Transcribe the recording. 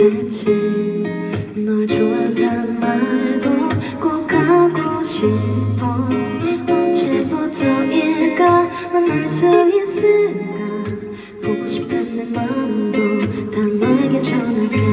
있을지. 널 좋아한단 말도 꼭 하고 싶어. 언제부터일까? 만날 수 있을까? 보고 싶은 내 마음도 다 너에게 전할게.